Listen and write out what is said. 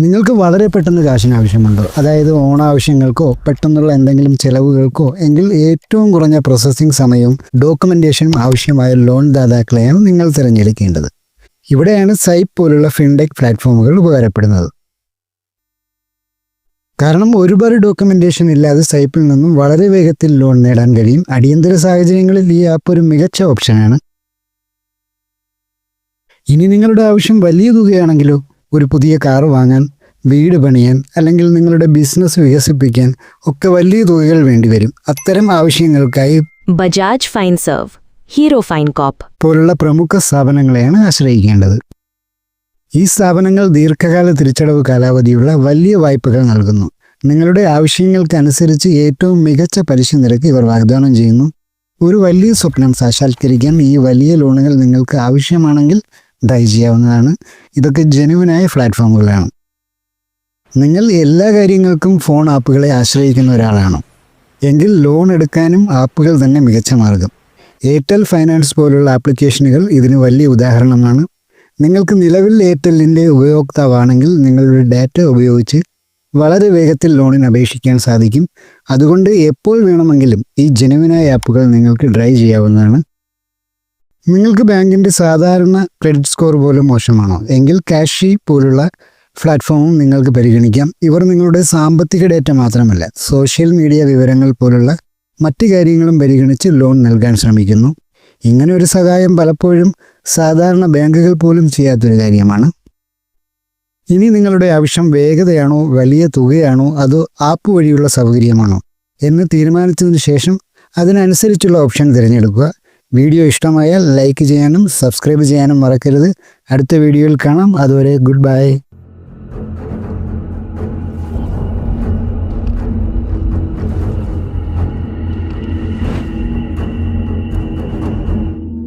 നിങ്ങൾക്ക് വളരെ പെട്ടെന്ന് കാശിന് ആവശ്യമുണ്ടോ. അതായത് ഓണാവശ്യങ്ങൾക്കോ പെട്ടെന്നുള്ള എന്തെങ്കിലും ചെലവുകൾക്കോ എങ്കിൽ ഏറ്റവും കുറഞ്ഞ പ്രോസസ്സിംഗ് സമയവും ഡോക്യുമെന്റേഷനും ആവശ്യമായ ലോൺ ദാതാക്കളെയാണ് നിങ്ങൾ തിരഞ്ഞെടുക്കേണ്ടത്. ഇവിടെയാണ് സൈപ്പ് പോലുള്ള ഫിൻടെക് പ്ലാറ്റ്ഫോമുകൾ ഉപകാരപ്പെടുന്നത്. കാരണം ഒരുപാട് ഡോക്യുമെന്റേഷൻ ഇല്ലാതെ സൈപ്പിൽ നിന്നും വളരെ വേഗത്തിൽ ലോൺ നേടാൻ കഴിയും. അടിയന്തര സാഹചര്യങ്ങളിൽ ഈ ആപ്പ് ഒരു മികച്ച ഓപ്ഷനാണ് ഇനി നിങ്ങളുടെ ആവശ്യം വലിയ തുകയാണെങ്കിലോ ഒരു പുതിയ കാർ വാങ്ങാൻ വീട് പണിയാൻ അല്ലെങ്കിൽ നിങ്ങളുടെ ബിസിനസ് വികസിപ്പിക്കാൻ ഒക്കെ വലിയ തുകകൾ വേണ്ടിവരും അത്തരം ആവശ്യങ്ങൾക്കായി Bajaj fine serve hero fine കോപ്പ്. പോലുള്ള പ്രമുഖ സ്ഥാപനങ്ങളെയാണ് ആശ്രയിക്കേണ്ടത്. ഈ സ്ഥാപനങ്ങൾ ദീർഘകാല തിരിച്ചടവ് കാലാവധിയുള്ള വലിയ വായ്പകൾ നൽകുന്നു. നിങ്ങളുടെ ആവശ്യങ്ങൾക്കനുസരിച്ച് ഏറ്റവും മികച്ച പലിശ നിരക്ക് ഇവർ വാഗ്ദാനം ചെയ്യുന്നു. ഒരു വലിയ സ്വപ്നം സാക്ഷാത്കരിക്കാൻ ഈ വലിയ ലോണുകൾ നിങ്ങൾക്ക് ആവശ്യമാണെങ്കിൽ ഡൈ ചെയ്യാവുന്നതാണ്. ഇതൊക്കെ ജനുവിനായ പ്ലാറ്റ്ഫോമുകളാണ് നിങ്ങൾ എല്ലാ കാര്യങ്ങൾക്കും ഫോൺ ആപ്പുകളെ ആശ്രയിക്കുന്ന ഒരാളാണോ. എങ്കിൽ ലോൺ എടുക്കാനും ആപ്പുകൾ തന്നെ മികച്ച മാർഗം. എയർടെൽ ഫൈനാൻസ് പോലുള്ള ആപ്ലിക്കേഷനുകൾ ഇതിന് വലിയ ഉദാഹരണമാണ്. നിങ്ങൾക്ക് നിലവിൽ എയർടെല്ലിന്റെ ഉപയോക്താവാണെങ്കിൽ നിങ്ങളുടെ ഡാറ്റ ഉപയോഗിച്ച് വളരെ വേഗത്തിൽ ലോണിന് അപേക്ഷിക്കാൻ സാധിക്കും. അതുകൊണ്ട് എപ്പോൾ വേണമെങ്കിലും ഈ ജനുവിനായ ആപ്പുകൾ നിങ്ങൾക്ക് ഡ്രൈ ചെയ്യാവുന്നതാണ്. നിങ്ങൾക്ക് ബാങ്കിന്റെ സാധാരണ ക്രെഡിറ്റ് സ്കോർ പോലും മോശമാണോ? എങ്കിൽ കാഷി പോലുള്ള പ്ലാറ്റ്ഫോമും നിങ്ങൾക്ക് പരിഗണിക്കാം. ഇവർ നിങ്ങളുടെ സാമ്പത്തിക ഡേറ്റ മാത്രമല്ല സോഷ്യൽ മീഡിയ വിവരങ്ങൾ പോലുള്ള മറ്റു കാര്യങ്ങളും പരിഗണിച്ച് ലോൺ നൽകാൻ ശ്രമിക്കുന്നു. ഇങ്ങനെ ഒരു സഹായം പലപ്പോഴും സാധാരണ ബാങ്കുകൾ പോലും ചെയ്യാത്തൊരു കാര്യമാണ്. ഇനി നിങ്ങളുടെ ആവശ്യം വേഗതയാണോ വലിയ തുകയാണോ അതോ ആപ്പ് വഴിയുള്ള സൗകര്യമാണോ എന്ന് തീരുമാനിച്ചതിന് ശേഷം അതിനനുസരിച്ചുള്ള ഓപ്ഷൻ തിരഞ്ഞെടുക്കുക. വീഡിയോ ഇഷ്ടമായാൽ ലൈക്ക് ചെയ്യാനും സബ്സ്ക്രൈബ് ചെയ്യാനും മറക്കരുത്. അടുത്ത വീഡിയോയിൽ കാണാം. അതുവരെ ഗുഡ് ബൈ.